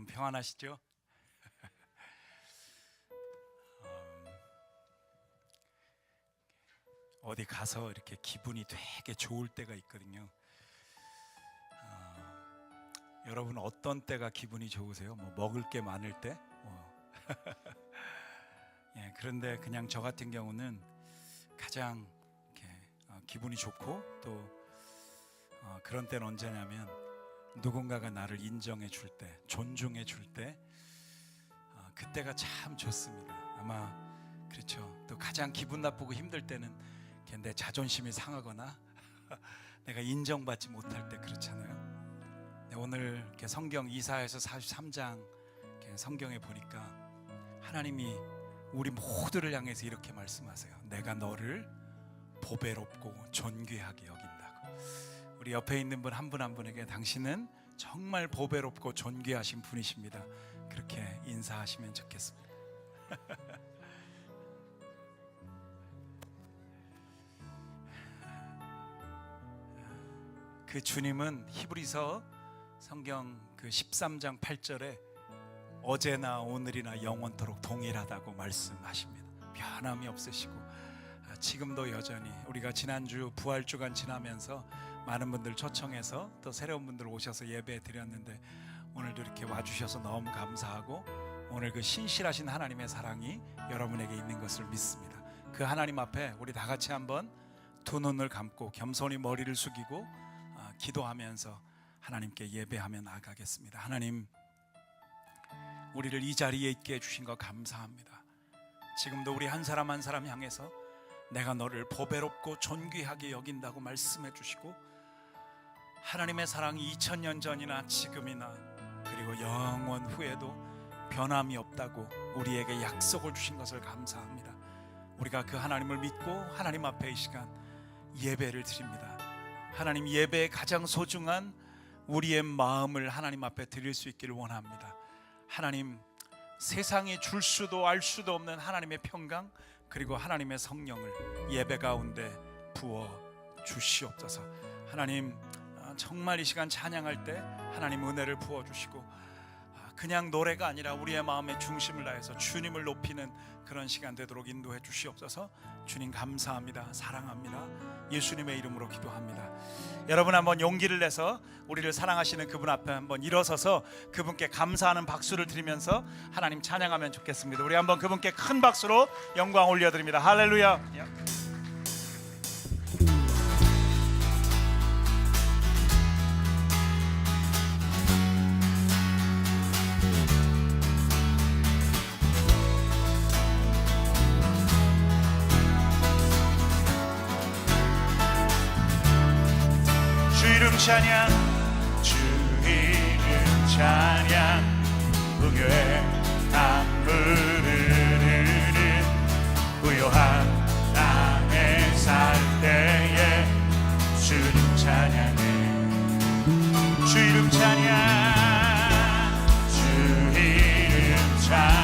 여러분 평안하시죠? 음, 어디 가서 이렇게 기분이 되게 좋을 때가 있거든요. 어, 여러분 어떤 때가 기분이 좋으세요? 뭐 먹을 게 많을 때? 뭐. 예, 그런데 그냥 저 같은 경우는 가장 이렇게 어, 기분이 좋고 또 어, 그런 때는 언제냐면 누군가가 나를 인정해 줄 때, 존중해 줄 때, 어, 그때가 참 좋습니다. 아마 그렇죠. 또 가장 기분 나쁘고 힘들 때는 내 자존심이 상하거나 내가 인정받지 못할 때 그렇잖아요. 네, 오늘 이렇게 성경 이사에서 43장 이렇게 성경에 보니까 하나님이 우리 모두를 향해서 이렇게 말씀하세요. 내가 너를 보배롭고 존귀하게 여긴다고. 우리 옆에 있는 분 한 분 한 분에게 당신은 정말 보배롭고 존귀하신 분이십니다. 그렇게 인사하시면 좋겠습니다. 그 주님은 히브리서 성경 그 13장 8절에 어제나 오늘이나 영원토록 동일하다고 말씀하십니다. 변함이 없으시고 아, 지금도 여전히 우리가 지난주 부활 주간 지나면서 많은 분들 초청해서 또 새로운 분들 오셔서 예배 드렸는데 오늘도 이렇게 와주셔서 너무 감사하고 오늘 그 신실하신 하나님의 사랑이 여러분에게 있는 것을 믿습니다. 그 하나님 앞에 우리 다 같이 한번 두 눈을 감고 겸손히 머리를 숙이고 아, 기도하면서 하나님께 예배하며 나아가겠습니다. 하나님 우리를 이 자리에 있게 해주신 것 감사합니다. 지금도 우리 한 사람 한 사람 향해서 내가 너를 보배롭고 존귀하게 여긴다고 말씀해 주시고 하나님의 사랑이 2000년 전이나 지금이나 그리고 영원 후에도 변함이 없다고 우리에게 약속을 주신 것을 감사합니다. 우리가 그 하나님을 믿고 하나님 앞에 이 시간 예배를 드립니다. 하나님 예배의 가장 소중한 우리의 마음을 하나님 앞에 드릴 수 있기를 원합니다. 하나님 세상이 줄 수도 알 수도 없는 하나님의 평강 그리고 하나님의 성령을 예배 가운데 부어 주시옵소서. 하나님 아, 정말 이 시간 찬양할 때 하나님 은혜를 부어 주시고 아, 그냥 노래가 아니라 우리의 마음의 중심을 다해서 주님을 높이는 그런 시간 되도록 인도해 주시옵소서. 주님 감사합니다. 사랑합니다. 예수님의 이름으로 기도합니다. 여러분 한번 용기를 내서 우리를 사랑하시는 그분 앞에 한번 일어서서 그분께 감사하는 박수를 드리면서 하나님 찬양하면 좋겠습니다. 우리 한번 그분께 큰 박수로 영광 올려드립니다. 할렐루야. 찬양 주 이름 찬양 우교의 강물을 흐르는 고요한 땅에 살 때에 주 이름 찬양해. 주 이름 찬양 주 이름 찬양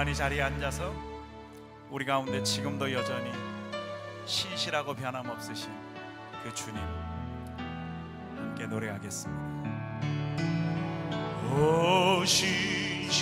가만히 자리에 앉아서 우리 가운데 지금도 여전히 신실하고 변함없으신 그 주님 함께 노래하겠습니다. 오신실하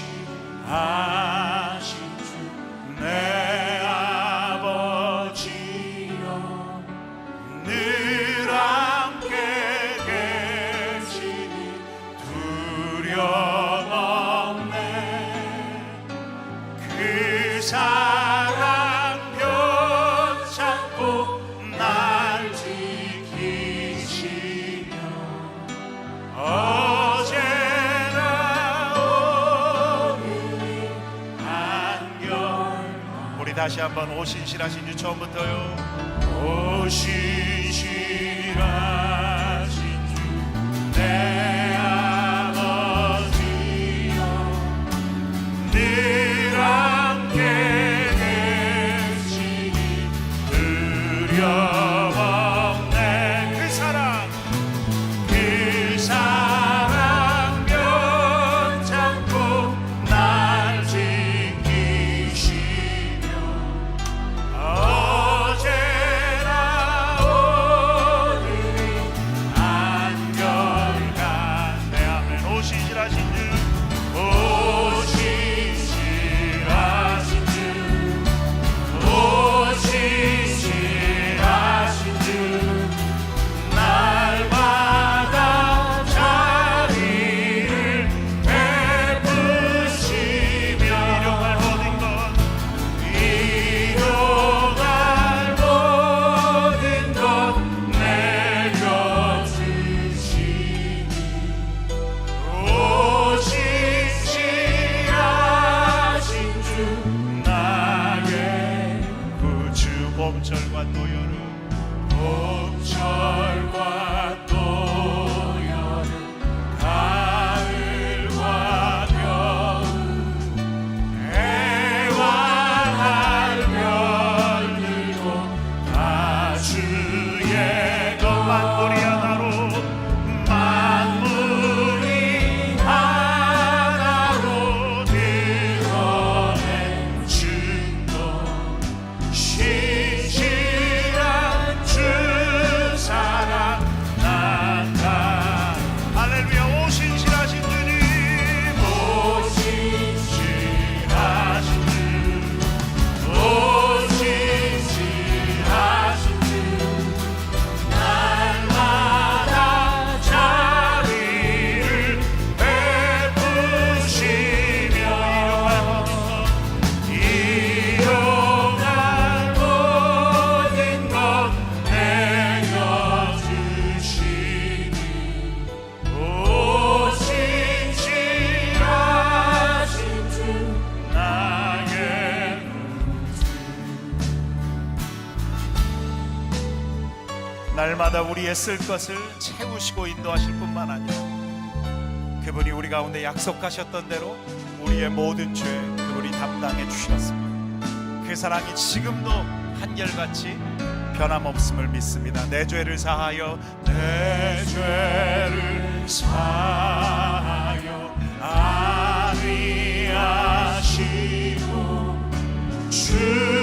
다시 한번 오신실하신 주 처음부터요. 오신실하 날마다 우리의 쓸 것을 채우시고 인도하실 뿐만 아니라 그분이 우리 가운데 약속하셨던 대로 우리의 모든 죄 그분이 담당해 주셨습니다. 그 사랑이 지금도 한결같이 변함없음을 믿습니다. 내 죄를 사하여 내 죄를 사하여 아리하시고 주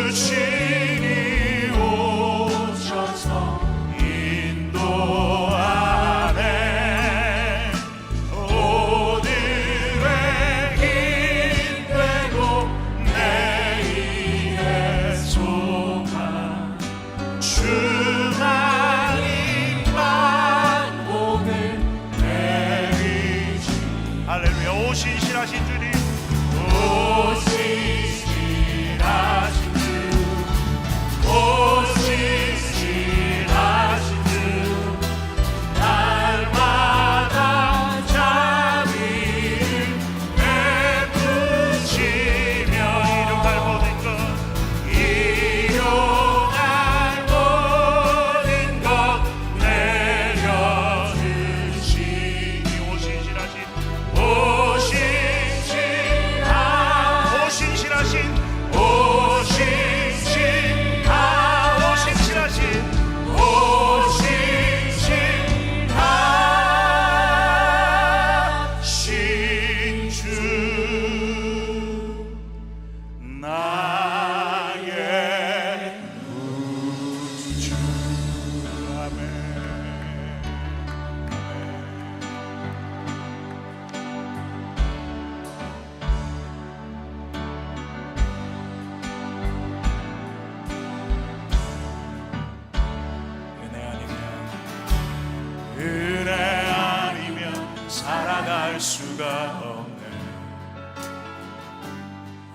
살아갈 수가 없네.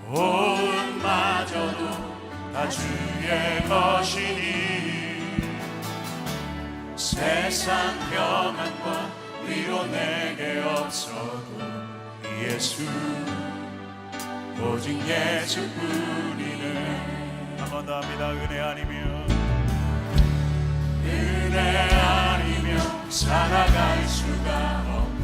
온마저도 다 주의 것이니 세상 평안과 위로 내게 없어도 예수 오직 예수뿐이네. 한번 더 합니다. 은혜 아니면. 은혜 아니면 살아갈 수가 없네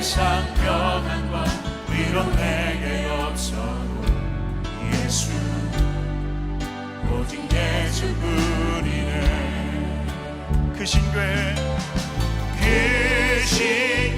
세상 평안과 위로 내게 없어도 예수 오직 예수뿐이네. 그 신괴 그신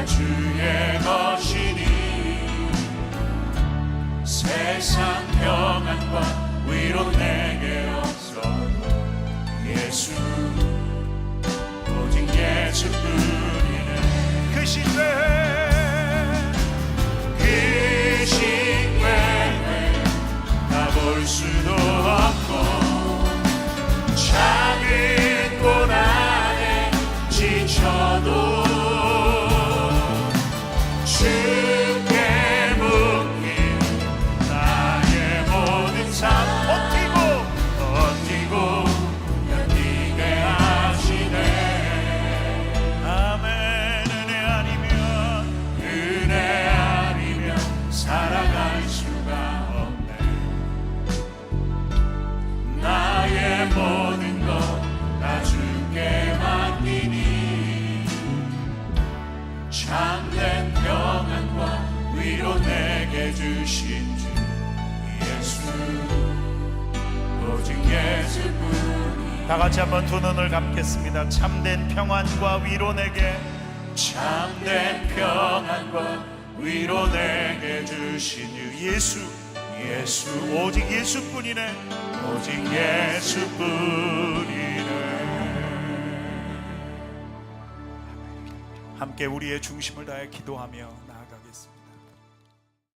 다 주의 것이니 세상 평안과 위로 내게 없어도 예수 오직 예수뿐이네. 그 신뢰 그 신뢰 다볼 수도 없고 작은 고난에 지쳐도 주 내게 주신 주 예수. 오직 예수뿐이 다 같이 한번 두 눈을 감겠습니다. 참된 평안과 위로 내게. 참된 평안과 위로 내게 주신 주 예수. 예수. 오직 예수뿐이네. 오직 예수뿐이네. 함께 우리의 중심을 다해 기도하며